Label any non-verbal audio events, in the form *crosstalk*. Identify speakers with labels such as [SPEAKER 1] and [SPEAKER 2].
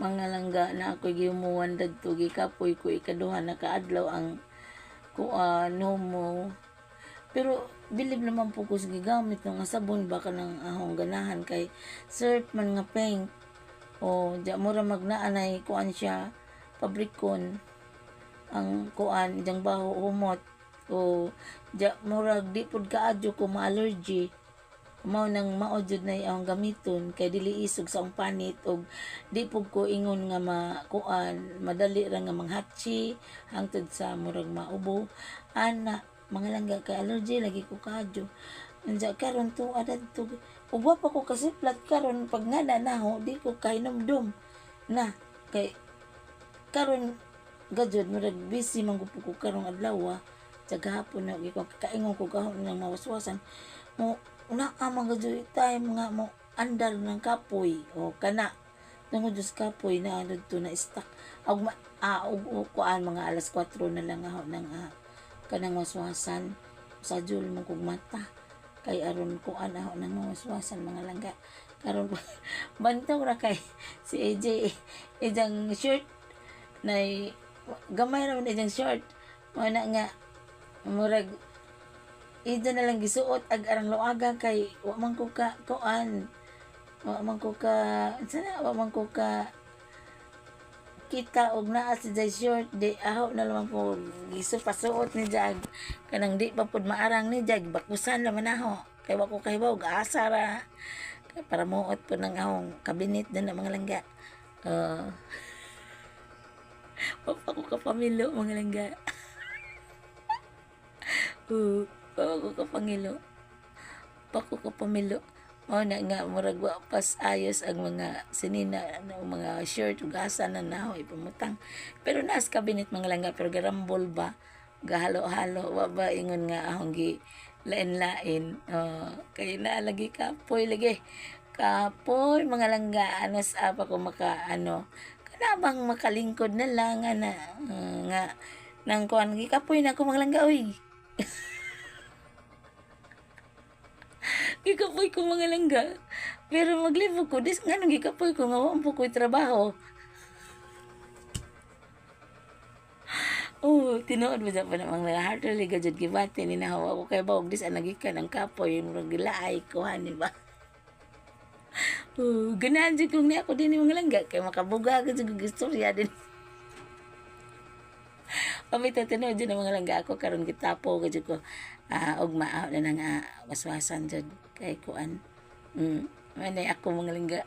[SPEAKER 1] mga langga na ako gimuwan dagto gikapoy ko ikaduha na kaadlaw ang kuan mo pero bilib naman po ko gigamit ng sabon baka ng ahong ganahan kay surf man nga paint. O di mura magnaanay kuan siya pabrikon ang kuan diyang baho humot. O di mura di pud kaadyo ko ma-allergy mao nang maojud na ang gamiton kay dili isog sa ang panit og di pug ko ingon nga makuan madali ra nga manghatsi hangtod sa murag maubo. Ana mga kay allergy lagi ko kadyo Unsa karon to adad to. Ug wa pa ko kasi plat karon pag nga na naho di ko kainom na kay karon gajud murag busy man gud ko karong adlaw ah. sa gahapon na ko kaingon ko gahon ng mawaswasan. Mo una amang gajud time nga mo andar ng kapoy. O kana. Tungod sa kapoy na ano to na stuck og ma ah, kuan mga alas 4 na lang ako nang ah, kanang waswasan. Sa jul mo kog mata. Kay aron kuan ako nang waswasan mga langga. Karon *laughs* bantog ra kay si AJ ijang shirt na gamay ra man ijang short. Mo na nga murag ida na lang gisuot ag arang loaga kay wa man ko ka kuan wa man ko ka sana wa man ko ka kita og naa si Jay short. Di aho na lang ko giso pasuot ni Jag kanang di pa pud maarang ni Jag bakusan naman ako kay wa ko kahibaw gaasa ra. Kay para muot po ng ahong kabinet ng mga langga. Uh, *laughs* wa pa ko kapamilo mga langga. *laughs* Uh, wa ko kapangilo pa ko kapamilo mao na nga murag wa pas ayos ang mga sinina ang mga shirt ug asa na nahoy pamutang. Pero naas kabinet mga langga pero garambol ba? Gahalo-halo wa ba? Ingon nga ahong gi lain-lain. Oh, kay na lagi kapoy lagi. Kapoy mga langga ano sa pa ko maka ano kanabang makalingkod na lang ana. Uh, nga nang kuan gi kapoy na ko mga langga oy gikapoy ko mga langga. Pero maglibo ko, dis nga nung gikapoy ko, nga wampo ko'y trabaho. Oh, tinuod mo sa pa namang mga heartily gajud gibati ni nahawa ko kay bawag dis anagikan ang kapoy murag gilaay ko hani ba. Oh, ganahan jud kong ni ako din ni mga langga kay makabuga ka jud og istorya din. Pamita tinuod jud ang mga langga ako karon gitapo jud ko ah og maaw na nga waswasan jud kay kuan. Mm, manay ako mga langga.